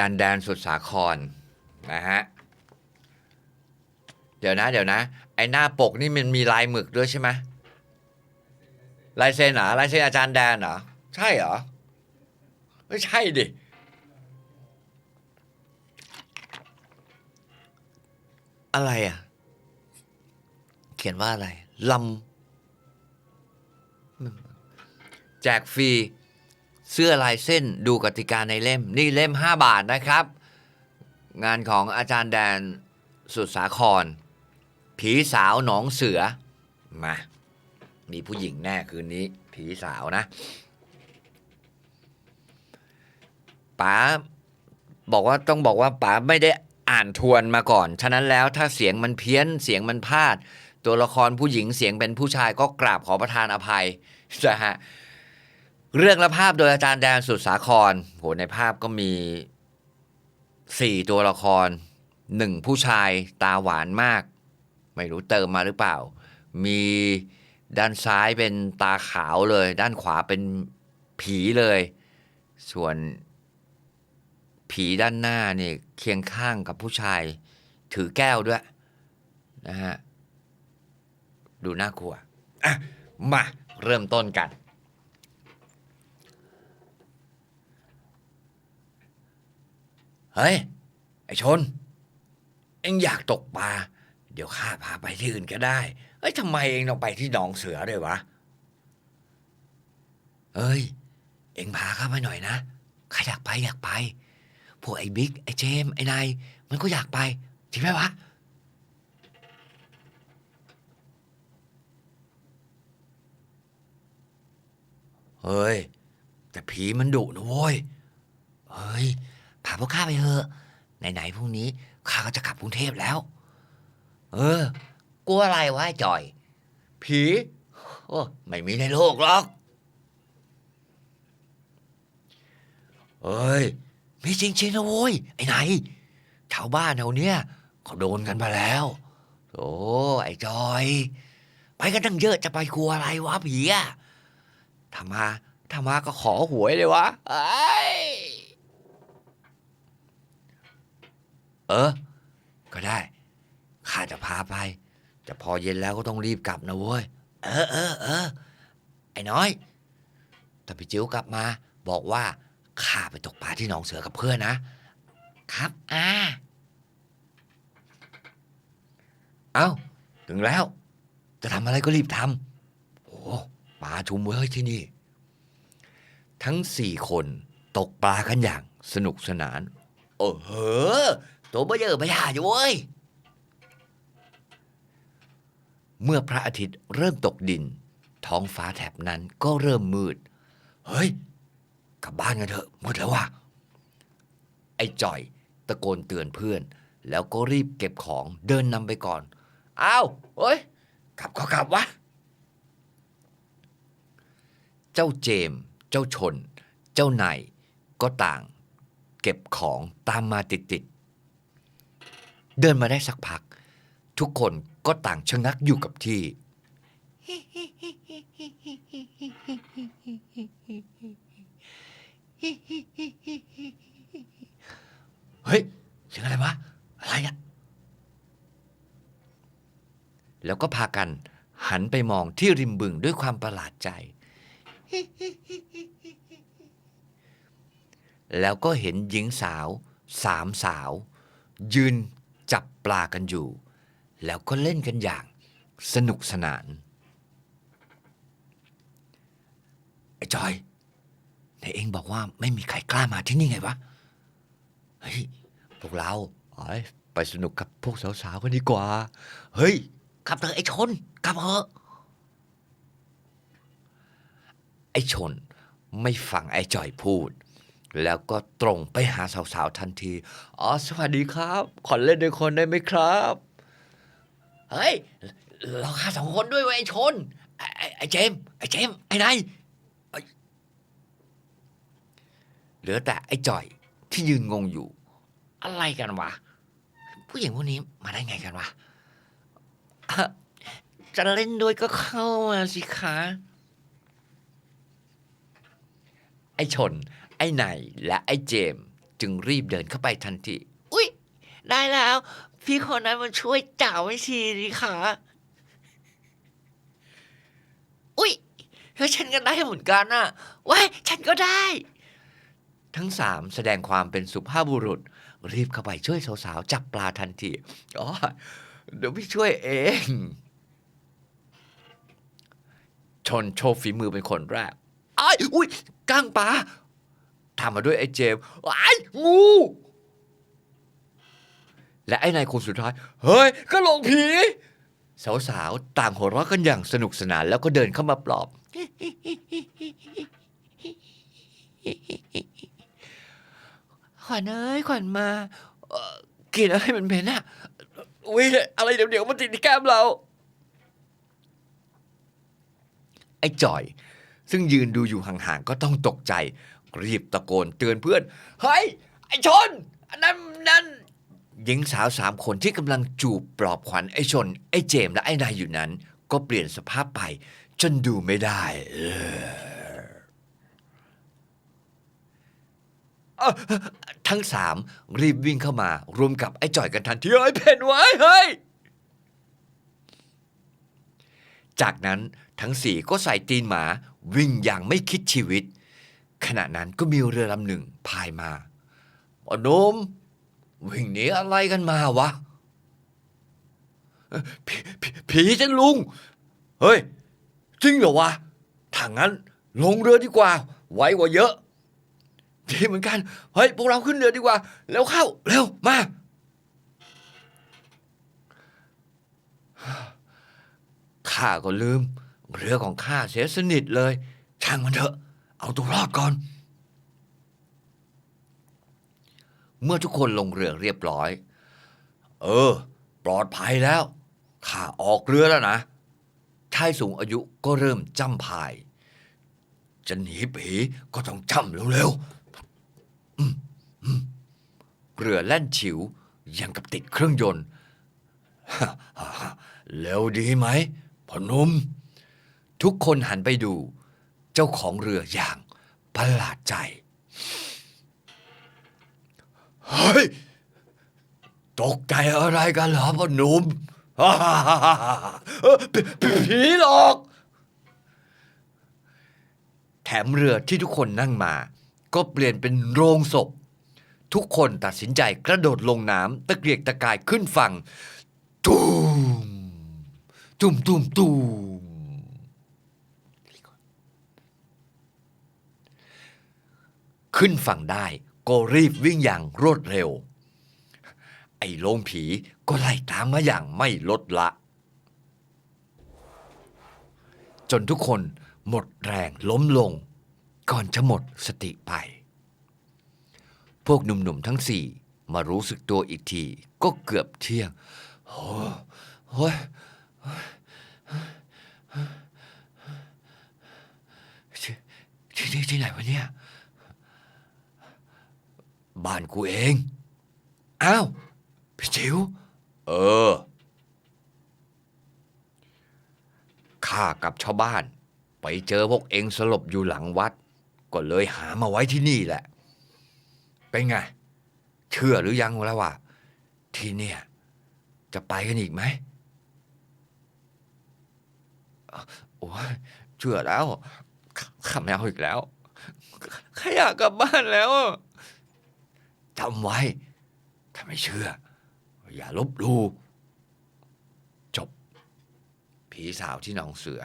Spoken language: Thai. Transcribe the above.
อาจารย์แดนสุดสาครนะฮะ เดี๋ยวนะ เดี๋ยวนะ ไอหน้าปกนี่มันมีลายหมึกด้วยใช่ไหมลายเซ็นเหรอลายเซ็นอาจารย์แดนเหรอ ใช่เหรอไม่ใช่ดิอะไรอะ เขียนว่าอะไรลำแจกฟรี เสื้อลายเส้นดูกติกาในเล่ม นี่เล่ม 5 บาทนะครับ งานของอาจารย์แดนสุดสาคร ผีสาวหนองเสือ มา มีผู้หญิงแน่คืนนี้ ผีสาวนะป๋าบอกว่าต้องบอกว่าป๋าไม่ได้อ่านทวนมาก่อน ฉะนั้นแล้วถ้าเสียงมันเพี้ยนเสียงมันพลาด ตัวละครผู้หญิงเสียงเป็นผู้ชายก็กราบขอประทานอภัยนะฮะ เรื่องและภาพโดยอาจารย์แดนสุดสาครโหในภาพก็มีสี่ตัวละครหนึ่งผู้ชายตาหวานมาก ไม่รู้เติมมาหรือเปล่า มีด้านซ้ายเป็นตาขาวเลย ด้านขวาเป็นผีเลย ส่วนผีด้านหน้าเนี่ยเคียงข้างกับผู้ชาย ถือแก้วด้วยนะฮะ ดูน่ากลัวอะมาเริ่มต้นกัน เฮ้ย ไอชน เอ็งอยากตกปลา เดี๋ยวข้าพาไปที่อื่นก็ได้เฮ้ยทำไมเอ็งต้องไปที่หนองเสือด้วยวะ เอ้ย เอ็งพาข้าไปหน่อยนะ ข้าอยากไปอยากไป พวกไอ้บิ๊กไอ้เจมส์ไอ้นายมันก็อยากไป จริงไหมวะเฮ้ย แต่ผีมันดุนะโว้ย พวกข้าไปเถอะ ไหนๆพรุ่งนี้ข้าก็จะกลับกรุงเทพแล้ว เออ กลัวอะไรวะไอ้จอย ผีโอ้ไม่มีในโลกหรอก เอ้ยมีจริงๆนะโว้ย ไอ้ไหนชาวบ้านแถวเนี้ยเขาโดนกันมาแล้วโอ้ไอ้จอย ไปกันตั้งเยอะจะไปกลัวอะไรวะผีอะถ้ามาถ้ามาก็ขอหวยเลยวะอ้ย เออ ก็ได้ ข้าจะพาไป แต่พอเย็นแล้วก็ต้องรีบกลับนะเว้ย เออเออเออ ไอ้น้อย ถ้าพี่จิ๋วกลับมา บอกว่าข้าไปตกปลาที่หนองเสือกับเพื่อนนะ ครับอ่าเอ้า ถึงแล้ว จะทำอะไรก็รีบทำโอ้ปลาชุมเว้ยที่นี่ ทั้งสี่คนตกปลากันอย่างสนุกสนาน โอ้โห ตัวเบเยอะไปหาอยู่เว้ย เมื่อพระอาทิตย์เริ่มตกดิน ท้องฟ้าแถบนั้นก็เริ่มมืด เฮ้ย กลับบ้านกันเถอะหมดแล้วว่ะ ไอ้จ่อยตะโกนเตือนเพื่อน แล้วก็รีบเก็บของเดินนำไปก่อน อ้าวเฮ้ย กลับก็กลับวะ เจ้าเจม เจ้าชน เจ้านายก็ต่าง เก็บของตามมาติดๆ เดินมาได้สักพัก ทุกคนก็ต่างชะงักอยู่กับที่ เฮ้ยเสียงอะไรวะ อะไรอะแล้วก็พากันหันไปมองที่ริมบึงด้วยความประหลาดใจ แล้วก็เห็นหญิงสาวสามสาว ยืน จับปลากันอยู่ แล้วก็เล่นกันอย่างสนุกสนาน ไอ้จอยไหนเองบอกว่าไม่มีใครกล้ามาที่นี่ไงวะ เฮ้ย พวกเราไปสนุกกับพวกสาวๆกันดีกว่า เฮ้ยกลับเถอะไอ้ชนกลับเถอะไอ้ชนไม่ฟังไอ้จอยพูด แล้วก็ตรงไปหาสาวๆทันที อ๋อ สวัสดีครับ ขอเล่นด้วยคนได้ไหมครับ เฮ้ย เราข้าสองคนด้วยเว้ยไอ้ชน ไอ้ไอ้ไอ้เจมส์ไอ้เจมส์ไอ้นายเอ้เหลือแต่ไอ้จอยที่ยืนงงอยู่ อะไรกันวะ ผู้หญิงพวกนี้มาได้ไงกันวะอะจะเล่นด้วยก็เข้ามาสิคะ ไอ้ชน ไอ้ไนและไอ้เจมส์จึงรีบเดินเข้าไปทันที อุ๊ย ได้แล้ว พี่คนนั้นมาช่วยจ่าไว้ทีดีค่ะ อุ๊ยแล้วฉันก็ได้เหมือนกันน่ะว้ายฉันก็ได้ ทั้งสามแสดงความเป็นสุภาพบุรุษ รีบเข้าไปช่วยสาวๆจับปลาทันที อ๋อ เดี๋ยวพี่ช่วยเอง ชนโชว์ฝีมือเป็นคนแรกไอ้ายอุ้ยก้างปลา ทำมาด้วยไอ้เจมส์ไอ้ายงู และไอ้นายคนสุดท้าย เฮ้ย ก็หลงผี สาวๆ ต่างหัวเราะกันอย่างสนุกสนานแล้วก็เดินเข้ามาปลอบ ขวัญเอ้ย ขวัญมาเอ่อกินอะไรมันเป็นอะอุ้ยอะไรเดี๋ยวๆมันติดที่แก้มเรา ไอ้จ่อย ซึ่งยืนดูอยู่ห่างๆ ก็ต้องตกใจ รีบตะโกนเตือนเพื่อนเฮ้ยไอชนอันนั้นนั่นหญิงสาวสามคนที่กำลังจูบปลอบขวัญไอชน ไอเจมและไอนายอยู่นั้น ก็เปลี่ยนสภาพไปจนดูไม่ได้ทั้งสามรีบวิ่งเข้ามารวมกับไอ้จ่อยกันทันทีเฮ้ยเพนไว้เฮ้ย จากนั้นทั้งสี่ก็ใส่ตีนหมาวิ่งอย่างไม่คิดชีวิต ขณะนั้นก็มีเรือลำหนึ่งพายมาอโนมวิ่งหนีอะไรกันมาวะผีผีผีฉันลุง เฮ้ย จริงเหรอวะถ้างั้นลงเรือดีกว่า ไวกว่าเยอะดีเหมือนกัน เฮ้ย พวกเราขึ้นเรือดีกว่า แล้วเข้า เร็ว มา ข้าก็ลืม เรือของข้าเสียสนิทเลย ช่างมันเถอะ เอาตัวรอดก่อน เมื่อทุกคนลงเรือเรียบร้อย เออ ปลอดภัยแล้ว ข้าออกเรือแล้วนะ ชายสูงอายุก็เริ่มจำพาย จะหนีผีก็ต้องจำเร็วๆเรือแล่นฉิวยังกับติดเครื่องยนต์เร็วดีไหมพอหนุ่มทุกคนหันไปดู เจ้าของเรืออย่างประหลาดใจ เฮ้ย ตกใจอะไรกันเหรอพ่อหนุ่มผีหลอก แถมเรือที่ทุกคนนั่งมา ก็เปลี่ยนเป็นโรงศพ ทุกคนตัดสินใจกระโดดลงน้ำตะเกียกตะกายขึ้นฝั่ง ตูมตุมตุมตูม ขึ้นฝั่งได้ ก็รีบวิ่งอย่างรวดเร็ว ไอ้โลงผีก็ไล่ตามมาอย่างไม่ลดละ จนทุกคนหมดแรงล้มลง ก่อนจะหมดสติไป พวกหนุ่มๆทั้งสี่มารู้สึกตัวอีกทีก็เกือบเที่ยงโอ้โหที่ที่นี่ที่ไหนวะเนี่ย บ้านกูเอง อ้าว พี่จิ๋ว เออ ข้ากับชาวบ้าน ไปเจอพวกเองสลบอยู่หลังวัด ก็เลยหามาไว้ที่นี่แหละ เป็นไง เชื่อหรือยังแล้วว่า ที่เนี่ย จะไปกันอีกไหมเอ่อโอ้ยเชื่อแล้วขข้าไม่เอาอีกแล้วข้าอยากกลับบ้านแล้ว จำไว้ ถ้าไม่เชื่อ อย่าลบลู่จบ ผีสาวที่หนองเสือ